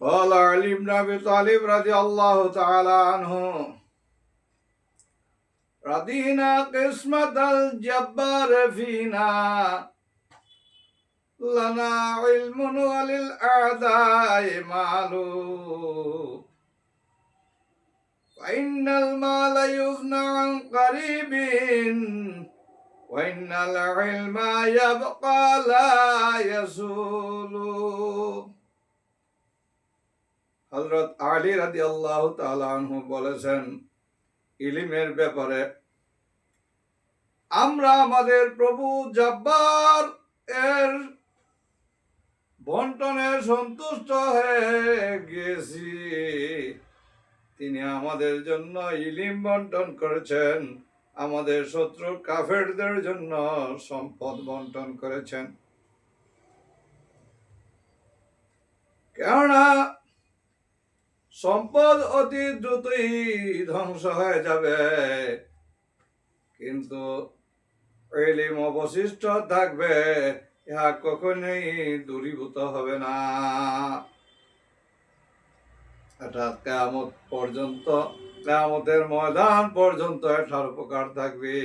قال علي بن أبي طالب رضي الله تعالى عنه رضينا قسمة الجبار فينا لنا علم وللأعداء مال. فإن المال يفنى عن قريب وإن العلم يبقى لا يزول. হজরত আলী রাদি আল্লাহ তালানহু বলেছেন, ইলিমের ব্যাপারে আমরা আমাদের প্রভু জব্বার এর বন্টনে সন্তুষ্ট হয়ে গেছি তিনি আমাদের জন্য ইলিম বন্টন করেছেন, আমাদের শত্রু কাফেরদের জন্য সম্পদ বন্টন করেছেন। কেননা সম্পদ অতি দ্রুতই ধ্বংস হয়ে যাবে। কিন্তু এলিম অবশিষ্ট থাকবে, ইহা কখনোই দূরীভূত হবে না। অর্থাৎ কেয়ামত পর্যন্ত, কেয়ামতের ময়দান পর্যন্ত এটার উপকার থাকবে।